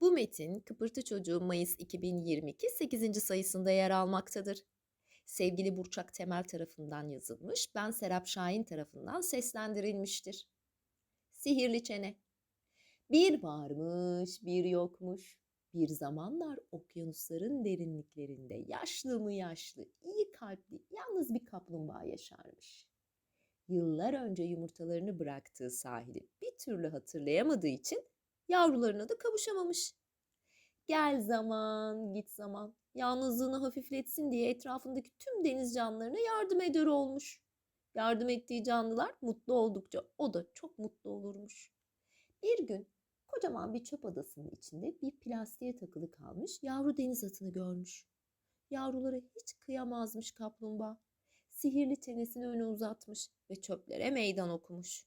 Bu metin Kıpırtı Çocuğu Mayıs 2022 8. sayısında yer almaktadır. Sevgili Burçak Temel tarafından yazılmış, ben Serap Şahin tarafından seslendirilmiştir. Sihirli Çene Bir varmış, bir yokmuş. Bir zamanlar okyanusların derinliklerinde yaşlı mı yaşlı, iyi kalpli, yalnız bir kaplumbağa yaşarmış. Yıllar önce yumurtalarını bıraktığı sahili bir türlü hatırlayamadığı için yavrularına da kavuşamamış. Gel zaman, git zaman. Yalnızlığını hafifletsin diye etrafındaki tüm deniz canlılarına yardım eder olmuş. Yardım ettiği canlılar mutlu oldukça o da çok mutlu olurmuş. Bir gün kocaman bir çöp adasının içinde bir plastiğe takılı kalmış yavru deniz atını görmüş. Yavrulara hiç kıyamazmış kaplumbağa. Sihirli çenesini öne uzatmış ve çöplere meydan okumuş.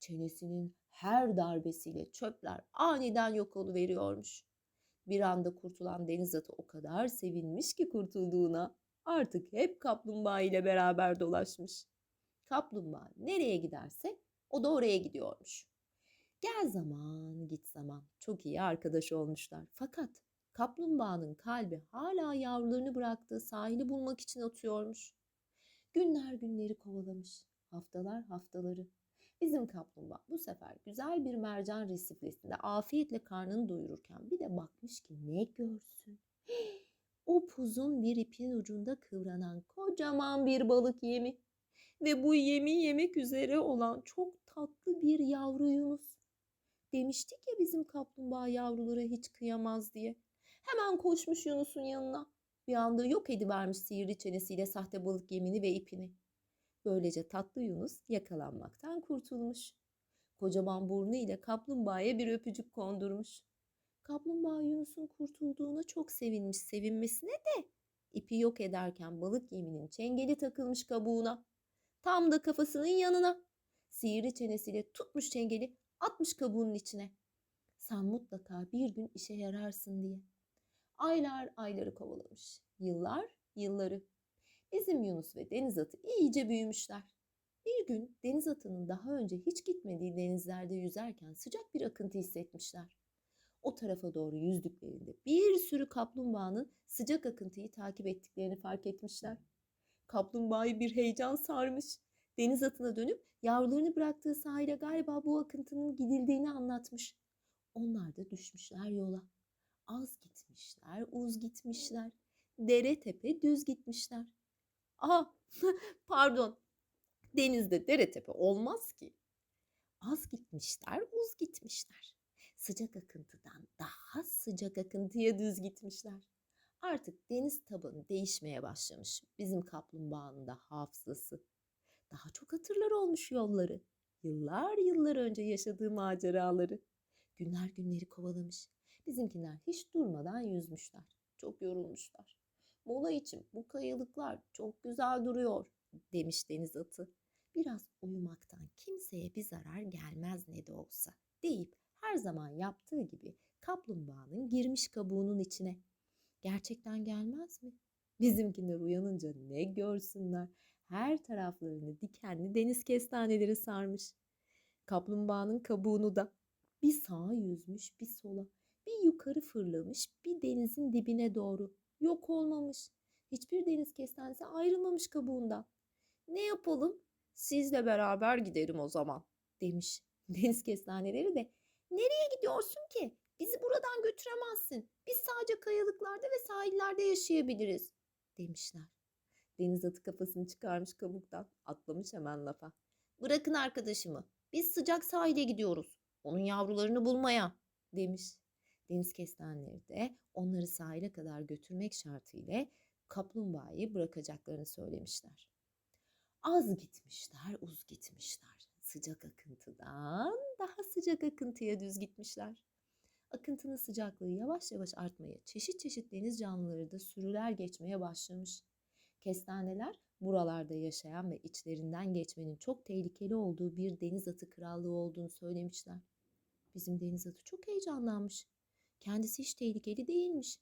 Çenesinin her darbesiyle çöpler aniden yok oluveriyormuş. Bir anda kurtulan deniz atı o kadar sevinmiş ki kurtulduğuna artık hep kaplumbağa ile beraber dolaşmış. Kaplumbağa nereye giderse o da oraya gidiyormuş. Gel zaman git zaman çok iyi arkadaş olmuşlar. Fakat kaplumbağanın kalbi hala yavrularını bıraktığı sahili bulmak için atıyormuş. Günler günleri kovalamış, haftalar haftaları. Bizim kaplumbağa bu sefer güzel bir mercan resiflesinde afiyetle karnını doyururken bir de bakmış ki ne görsün. Upuzun bir ipin ucunda kıvranan kocaman bir balık yemi ve bu yemi yemek üzere olan çok tatlı bir yavru yunus. Demiştik ya bizim kaplumbağa yavrulara hiç kıyamaz diye. Hemen koşmuş Yunus'un yanına. Bir anda yok edivermiş sihirli çenesiyle sahte balık yemini ve ipini. Böylece tatlı Yunus yakalanmaktan kurtulmuş. Kocaman burnu ile kaplumbağaya bir öpücük kondurmuş. Kaplumbağa Yunus'un kurtulduğuna çok sevinmiş sevinmesine de ipi yok ederken balık yeminin çengeli takılmış kabuğuna. Tam da kafasının yanına. Sihirli çenesiyle tutmuş çengeli atmış kabuğunun içine. Sen mutlaka bir gün işe yararsın diye. Aylar ayları kovalamış. Yıllar yılları. Bizim Yunus ve deniz atı iyice büyümüşler. Bir gün deniz atının daha önce hiç gitmediği denizlerde yüzerken sıcak bir akıntı hissetmişler. O tarafa doğru yüzdüklerinde bir sürü kaplumbağanın sıcak akıntıyı takip ettiklerini fark etmişler. Kaplumbağayı bir heyecan sarmış. Deniz atına dönüp yavrularını bıraktığı sahile galiba bu akıntının gidildiğini anlatmış. Onlar da düşmüşler yola. Az gitmişler, uz gitmişler. Dere tepe düz gitmişler. Aha pardon denizde dere tepe olmaz ki. Az gitmişler, uz gitmişler. Sıcak akıntıdan daha sıcak akıntıya düz gitmişler. Artık deniz tabanı değişmeye başlamış bizim kaplumbağanın da hafızası. Daha çok hatırlar olmuş yolları. Yıllar yıllar önce yaşadığı maceraları. Günler günleri kovalamış. Bizimkiler hiç durmadan yüzmüşler. Çok yorulmuşlar. Mola için bu kayalıklar çok güzel duruyor demiş deniz atı. Biraz uyumaktan kimseye bir zarar gelmez ne de olsa deyip her zaman yaptığı gibi kaplumbağanın girmiş kabuğunun içine. Gerçekten gelmez mi? Bizimkiler uyanınca ne görsünler. Her taraflarını dikenli deniz kestaneleri sarmış. Kaplumbağanın kabuğunu da bir sağa yüzmüş bir sola. Bir yukarı fırlamış bir denizin dibine doğru. Yok olmamış. Deniz kestanesi ayrılmamış kabuğundan. Ne yapalım? Sizle beraber giderim o zaman demiş. Deniz kestaneleri de nereye gidiyorsun ki? Bizi buradan götüremezsin. Biz sadece kayalıklarda ve sahillerde yaşayabiliriz demişler. Deniz atı kafasını çıkarmış kabuktan. Atlamış hemen lafa. Bırakın arkadaşımı. Biz sıcak sahile gidiyoruz. Onun yavrularını bulmaya demiş. Deniz kestaneleri de onları sahile kadar götürmek şartıyla kaplumbağayı bırakacaklarını söylemişler. Az gitmişler, uz gitmişler. Sıcak akıntıdan daha sıcak akıntıya düz gitmişler. Akıntının sıcaklığı yavaş yavaş artmaya, çeşit çeşit deniz canlıları da sürüler geçmeye başlamış. Kestaneler buralarda yaşayan ve içlerinden geçmenin çok tehlikeli olduğu bir deniz atı krallığı olduğunu söylemişler. Bizim deniz atı çok heyecanlanmış. Kendisi hiç tehlikeli değilmiş.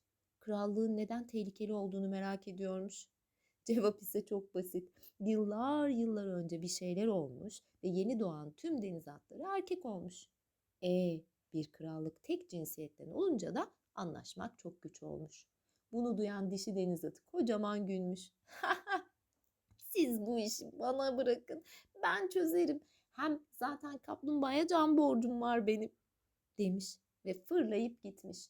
Krallığın neden tehlikeli olduğunu merak ediyormuş. Cevap ise çok basit. Yıllar yıllar önce bir şeyler olmuş ve yeni doğan tüm deniz atları erkek olmuş. E Bir krallık tek cinsiyetten olunca da anlaşmak çok güç olmuş. Bunu duyan dişi deniz atı kocaman gülmüş. Siz bu işi bana bırakın. Ben çözerim. Hem zaten kaplumbağaya can borcum var benim demiş ve fırlayıp gitmiş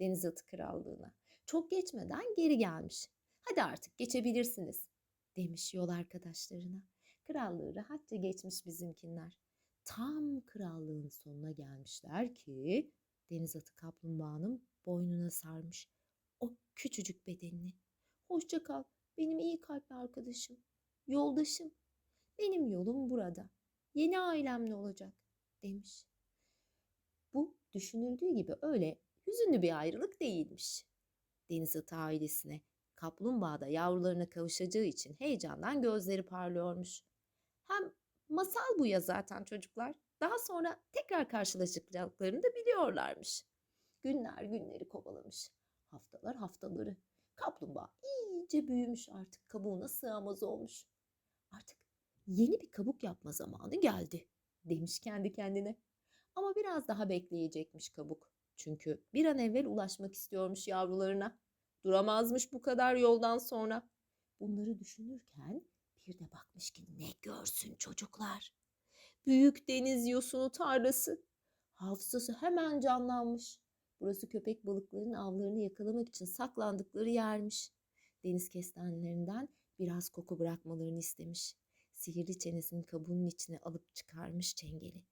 deniz atı krallığına. Çok geçmeden geri gelmiş. Hadi artık geçebilirsiniz demiş yol arkadaşlarına. Krallığı rahatça geçmiş bizimkinler. Tam krallığın sonuna gelmişler ki deniz atı kaplumbağanın boynuna sarmış o küçücük bedenini. Hoşça kal benim iyi kalpli arkadaşım, yoldaşım. Benim yolum burada. Yeni ailem ne olacak demiş. Bu düşünüldüğü gibi öyle hüzünlü bir ayrılık değilmiş. Deniz atı ailesine kaplumbağa da yavrularına kavuşacağı için heyecandan gözleri parlıyormuş. Hem masal bu ya zaten çocuklar. Daha sonra tekrar karşılaşacaklarını da biliyorlarmış. Günler günleri kovalamış. Haftalar haftaları. Kaplumbağa iyice büyümüş artık kabuğuna sığamaz olmuş. Artık yeni bir kabuk yapma zamanı geldi demiş kendi kendine. Ama biraz daha bekleyecekmiş kabuk. Çünkü bir an evvel ulaşmak istiyormuş yavrularına. Duramazmış bu kadar yoldan sonra. Bunları düşünürken bir de bakmış ki ne görsün çocuklar. Büyük deniz yosunu tarlası. Hafızası hemen canlanmış. Burası köpek balıklarının avlarını yakalamak için saklandıkları yermiş. Deniz kestanelerinden biraz koku bırakmalarını istemiş. Sihirli çenesini kabuğunun içine alıp çıkarmış çengeli.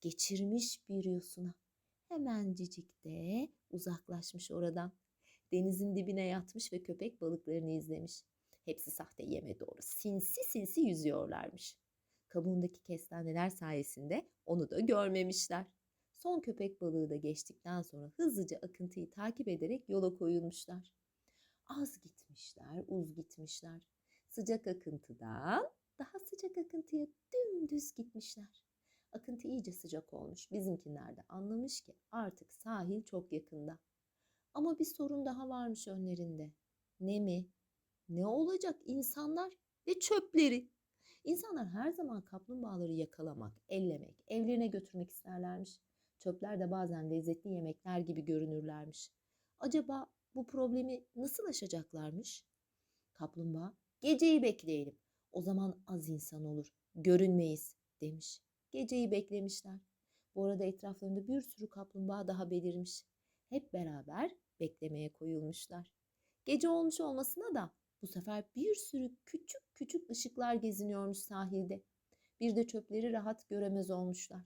Geçirmiş bir yosuna. Hemencik de uzaklaşmış oradan. Denizin dibine yatmış ve köpek balıklarını izlemiş. Hepsi sahte yeme doğru sinsi sinsi yüzüyorlarmış. Kabuğundaki kestaneler sayesinde onu da görmemişler. Son köpek balığı da geçtikten sonra hızlıca akıntıyı takip ederek yola koyulmuşlar. Az gitmişler, uz gitmişler. Sıcak akıntıdan daha sıcak akıntıya dümdüz gitmişler. Akıntı iyice sıcak olmuş. Bizimkiler de anlamış ki artık sahil çok yakında. Ama bir sorun daha varmış önlerinde. Ne mi? Ne olacak insanlar ve çöpleri? İnsanlar her zaman kaplumbağaları yakalamak, ellemek, evlerine götürmek isterlermiş. Çöpler de bazen lezzetli yemekler gibi görünürlermiş. Acaba bu problemi nasıl aşacaklarmış? Kaplumbağa, geceyi bekleyelim. O zaman az insan olur, görünmeyiz demiş. Geceyi beklemişler. Bu arada etraflarında bir sürü kaplumbağa daha belirmiş. Hep beraber beklemeye koyulmuşlar. Gece olmuş olmasına da bu sefer bir sürü küçük küçük ışıklar geziniyormuş sahilde. Bir de çöpleri rahat göremez olmuşlar.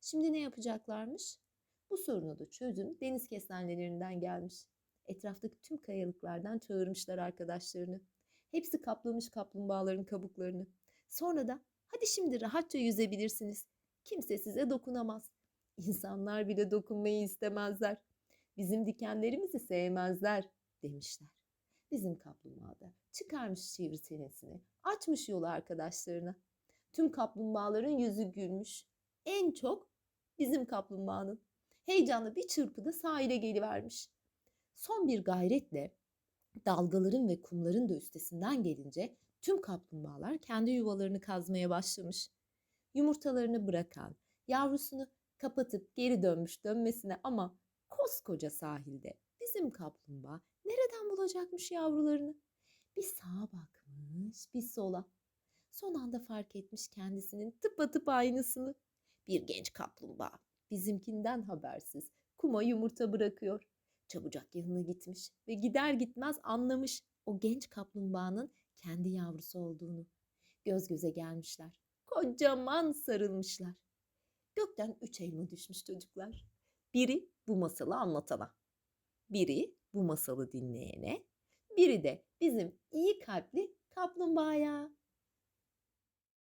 Şimdi ne yapacaklarmış? Bu sorunu da çözüm deniz kestanelerinden gelmiş. Etraftaki tüm kayalıklardan çağırmışlar arkadaşlarını. Hepsi kaplamış kaplumbağaların kabuklarını. Sonra da hadi şimdi rahatça yüzebilirsiniz. Kimse size dokunamaz. İnsanlar bile dokunmayı istemezler. Bizim dikenlerimizi sevmezler demişler. Bizim kaplumbağa da çıkarmış sivri çenesini, açmış yolu arkadaşlarına. Tüm kaplumbağaların yüzü gülmüş. En çok bizim kaplumbağanın. Heyecanlı bir çırpıda sahile gelivermiş. Son bir gayretle dalgaların ve kumların da üstesinden gelince tüm kaplumbağalar kendi yuvalarını kazmaya başlamış. Yumurtalarını bırakan, yavrusunu kapatıp geri dönmüş dönmesine ama koskoca sahilde bizim kaplumbağa nereden bulacakmış yavrularını? Bir sağa bakmış, bir sola. Son anda fark etmiş kendisinin tıpatıp aynısını. Bir genç kaplumbağa bizimkinden habersiz kuma yumurta bırakıyor. Çabucak yanına gitmiş ve gider gitmez anlamış o genç kaplumbağanın kendi yavrusu olduğunu. Göz göze gelmişler. Kocaman sarılmışlar. Gökten üç elma düşmüş çocuklar. Biri bu masalı anlatana. Biri bu masalı dinleyene. Biri de bizim iyi kalpli kaplumbağaya.